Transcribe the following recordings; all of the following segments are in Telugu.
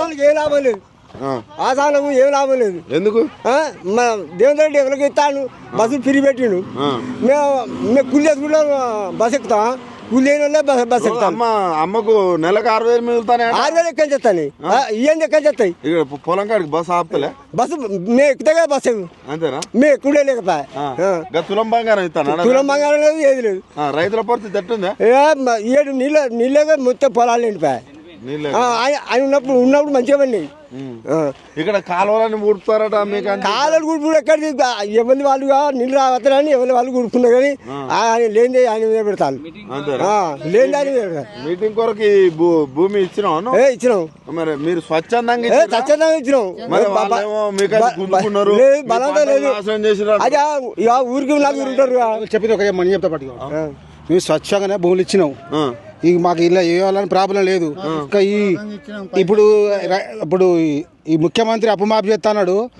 ఆసాలకు ఏ లాభం లేదు. ఆసాలకు ఏం లాభం లేదు. ఎందుకు? దేవేంద్ర రెడ్డి ఎవరికి ఇస్తాను బస్సు ఫ్రీ పెట్టిండు. మేము మేము కూలి చేసుకుంటే బస్ ఎక్కుతాం. కూలి లేని వాళ్ళే బస్ బస్ ఎక్కుతాం. అమ్మ అమ్మకు నెలకు ఆరు వేలు మిగులుతానే? ఆరు వేలు ఎక్కడి చెప్తాను ఇవన్నీ ఎక్కడి ఇక్కడ పొ- పొలం కాడికి బస్సు ఆపుతలే? బస్సు మేము ఎక్కుతా కదా బస్సు. అంతేనా? మేము ఎక్కుడే లేకపోయా. తులం బంగారం ఇస్తాను? తులం బంగారం లేదు ఏది లేదు. రైతుల పరిస్థితి ఎట్టుందా ఏడు నీళ్ళ నీళ్ళగా మొత్తం పొలాలు ఆ, ఆయన ఆయన ఉన్నప్పుడు ఉన్నప్పుడు మంచిగా పండి ఇక్కడ కాలువలని ఊడుతారట మీకు అంత కాలాలు కూడా ఎక్కడిది? ఎవరి వాళ్ళుగా? నీళ్ళు రావద్దని ఎవరి వాళ్ళు కూడుకున్నారు కానీ ఆయన లేని ఆయన మీద పెడతారు. లేని దాని మీద పెడతారు. మీటింగ్ కొరకు భూమి ఇచ్చినాను ఏ ఇచ్చినాం. మరి మీరు స్వచ్ఛందంగా? సత్యనారాయణ ఇచ్చినాం. గుంజుకున్నారు. బలంగా లేదు. అది ఇక ఊరికి నలుగురు ఉంటారు చెప్పింది ఒక మనీ చెప్తా పట్టుకో. మేము స్వచ్ఛంగానే భూములు ఇచ్చినాం. ఇక మాకు ఇలా ఇవ్వాలని ప్రాబ్లం లేదు. ఇంకా ఈ ఇప్పుడు ఇప్పుడు ఈ- ముఖ్యమంత్రి అప్పుమాఫీ చేస్తున్నాడు.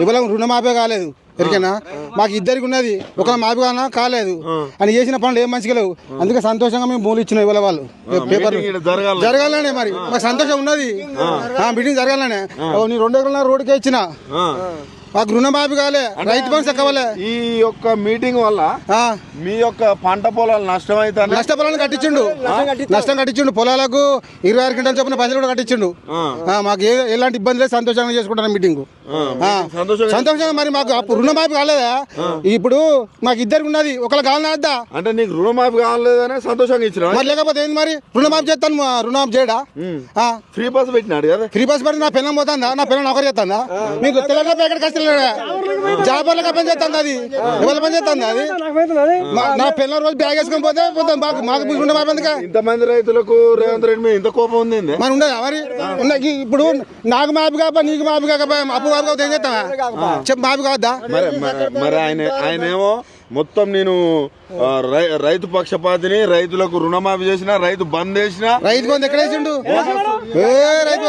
ఇవ్వలేం రుణమాఫీ కాలేదు. ఎరికేనా మాకు ఇద్దరికి ఉన్నది. ఒకళ్ళ మాఫీ కానా? కాలేదు. అని చేసిన పనులు ఏం మంచిగా లేవు. అందుకే సంతోషంగా మేము భూములు ఇచ్చినాం ఇవ్వలే వాళ్ళు. పేపర్ జరగాలనే. మరి. మాకు సంతోషం ఉన్నది. ఆ. మీటింగ్ జరగాలనే. నీ రెండు ఎకరాల రోడ్డుకే ఇచ్చిన. మాకు రుణమాఫీ కాలే రైతు బంధు ఎక్కవలే ఈ యొక్క మీటింగ్ వల్ల మీ యొక్క పంట పొలాలు నష్టమైతే నష్టపొలాలను కట్టించిండు. నష్టం కట్టించిండు. పొలాలకు ఇరవై ఆరు గంటల చొప్పున పైసలు కూడా కట్టించిండు. ఆ, మాకు ఎలాంటి ఇబ్బంది లేదు సంతోషంగా చేసుకుంటాను మీటింగ్. సంతోషంగా సంతోషంగా మరి మాకు రుణమాఫీ కాలేదా? ఇప్పుడు మాకు ఇద్దరికి ఉన్నది ఒకళ్ళు కావాలన్నా అంటే నీకు రుణమాఫీ కావాలేదనే సంతోషంగా ఇచ్చిన మరి లేకపోతే ఏంది మరి? రుణమాఫీ చేస్తాను రుణమాఫీ చేయడా? ఆ, ఫ్రీ బస్ పెట్టినాడు కదా. ఫ్రీ బస్ పడి నా పిల్లలు పోతుందా? నా పిల్లలు నౌకరి చేస్తుందా? మీకు తెలంగాణ ప్యాకెట్ కష్టలేడా జాబర్లకు పని చేస్తుంది అది? ఎవరి పని చేస్తుంది అది? మా- నా పిల్లల రోజు బ్యాగ్ వేసుకొని పోతే పోతాం. మాకు మాకు రుణమాఫీ ఎందుకా? ఇంతమంది రైతులకు రేవంత్ రెడ్డి మీద ఇంత కోపం ఉంది? మరి ఉండదా మరి? ఉన్న- ఈ- ఇప్పుడు నాకు మాపి కాపా నీకు మాపి కాకపోయా అప్పు మాపి కాకపోతే ఏం చేస్తావా? చెప్పు మాపి కావద్దా? మరి ఆయన ఆయన ఏమో మొత్తం నేను రైతు పక్షపాతిని రైతులకు రుణమాఫీ చేసిన రైతు బంద్ చేసిన రైతు బంధు ఎక్కడ వేసిండు? ఏ రైతు